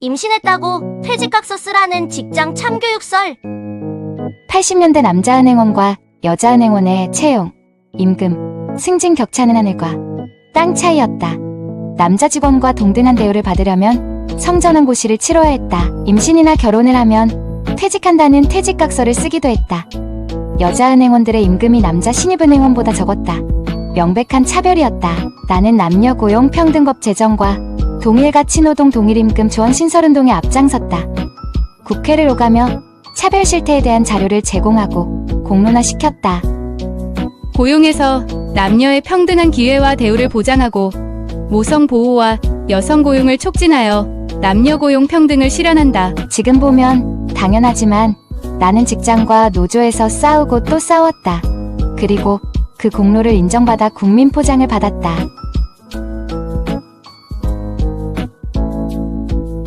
임신했다고 퇴직각서 쓰라는 직장 참교육설. 80년대 남자은행원과 여자은행원의 채용, 임금, 승진 격차는 하늘과 땅 차이였다. 남자 직원과 동등한 대우를 받으려면 성전환고시를 치러야 했다. 임신이나 결혼을 하면 퇴직한다는 퇴직각서를 쓰기도 했다. 여자은행원들의 임금이 남자 신입은행원보다 적었다. 명백한 차별이었다. 나는 남녀 고용 평등법 제정과 동일가치 노동 동일임금 조언 신설운동에 앞장섰다. 국회를 오가며 차별 실태에 대한 자료를 제공하고 공론화시켰다. 고용에서 남녀의 평등한 기회와 대우를 보장하고 모성 보호와 여성 고용을 촉진하여 남녀 고용 평등을 실현한다. 지금 보면 당연하지만 나는 직장과 노조에서 싸우고 또 싸웠다. 그리고 그 공로를 인정받아 국민 포장을 받았다.